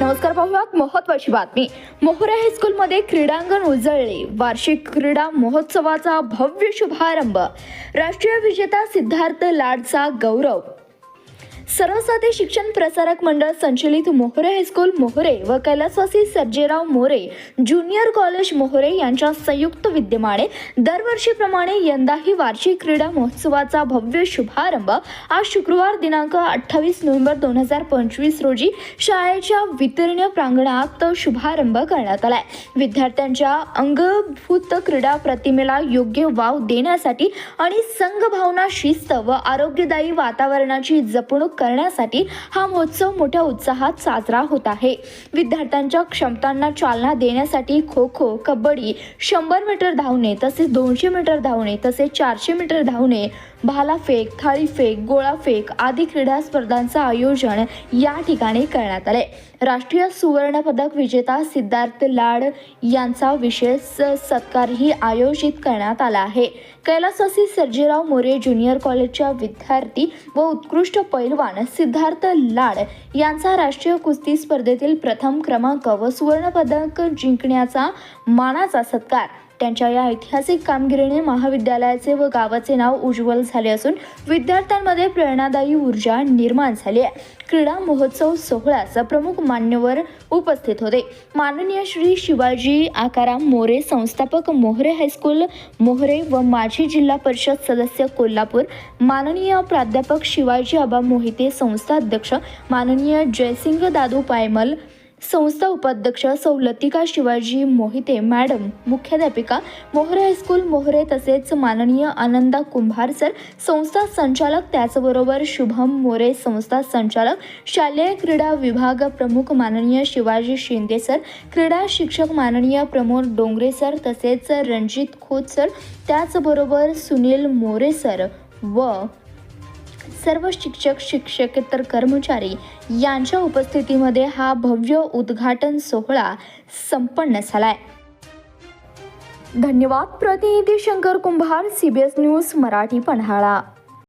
नमस्कार पाहूयात महत्वाची बातमी. मोहरा हायस्कूलमध्ये क्रीडांगण उजळले. वार्षिक क्रीडा महोत्सवाचा भव्य शुभारंभ. राष्ट्रीय विजेता सिद्धार्थ लाडचा गौरव. सर्वसाधी शिक्षण प्रसारक मंडळ संचलित मोहरे हायस्कूल मोहरे व कैलासवासी सर्जेराव मोरे ज्युनियर कॉलेज मोहरे यांच्या संयुक्त विद्यमाने दरवर्षीप्रमाणे यंदाही वार्षिक क्रीडा महोत्सवाचा भव्य शुभारंभ आज शुक्रवार दिनांक अठ्ठावीस नोव्हेंबर दोन हजार पंचवीस रोजी शाळेच्या वितरणीय प्रांगणात शुभारंभ करण्यात आलाय. विद्यार्थ्यांच्या अंगभूत क्रीडा प्रतिमेला योग्य वाव देण्यासाठी आणि संघभावना शिस्त व आरोग्यदायी वातावरणाची जपणूक करण्यासाठी हा महोत्सव मोठ्या उत्साहात साजरा होत आहे. विद्यार्थ्यांच्या क्षमतांना चालना देण्यासाठी खो खो कबड्डी शंभर मीटर धावणे तसेच दोनशे मीटर धावणे तसेच चारशे मीटर धावणे भालाफेक थाळीफेक गोळाफेक आदी क्रीडा स्पर्धांचं आयोजन या ठिकाणी करण्यात आले राष्ट्रीय सुवर्णपदक विजेता सिद्धार्थ लाड यांचा विशेष सत्कारही आयोजित करण्यात आला आहे. कैलासवासी सर्जेराव मोरे ज्युनियर कॉलेजच्या विद्यार्थी व उत्कृष्ट पैलवान सिद्धार्थ लाड यांचा राष्ट्रीय कुस्ती स्पर्धेतील प्रथम क्रमांक व सुवर्णपदक जिंकण्याचा मानाचा सत्कार त्यांच्या या ऐतिहासिक कामगिरीने महाविद्यालयाचे व गावाचे नाव उज्ज्वल झाले असून विद्यार्थ्यांमध्ये प्रेरणादायी ऊर्जा निर्माण झाली आहे. क्रीडा महोत्सव सोहळ्यास प्रमुख मान्यवर उपस्थित होते. माननीय श्री शिवाजी आकाराम मोरे संस्थापक मोहरे हायस्कूल मोहरे व माजी जिल्हा परिषद सदस्य कोल्हापूर माननीय प्राध्यापक शिवाजी आबा मोहिते संस्था अध्यक्ष माननीय जयसिंग दादू पायमल संस्था उपाध्यक्ष सवलतिका शिवाजी मोहिते मॅडम मुख्याध्यापिका मोहरे हायस्कूल मोहरे तसेच माननीय आनंदा कुंभार सर संस्था संचालक त्याचबरोबर शुभम मोरे संस्था संचालक शालेय क्रीडा विभाग प्रमुख माननीय शिवाजी शिंदे सर क्रीडा शिक्षक माननीय प्रमोद डोंगरे सर तसेच रणजित खोत सर त्याचबरोबर सुनील मोरे सर व सर्व शिक्षक शिक्षकेतर कर्मचारी यांच्या उपस्थितीमध्ये हा भव्य उद्घाटन सोहळा संपन्न झालाय. धन्यवाद प्रतिनिधी शंकर कुंभार सीबीएस न्यूज मराठी पन्हाळा.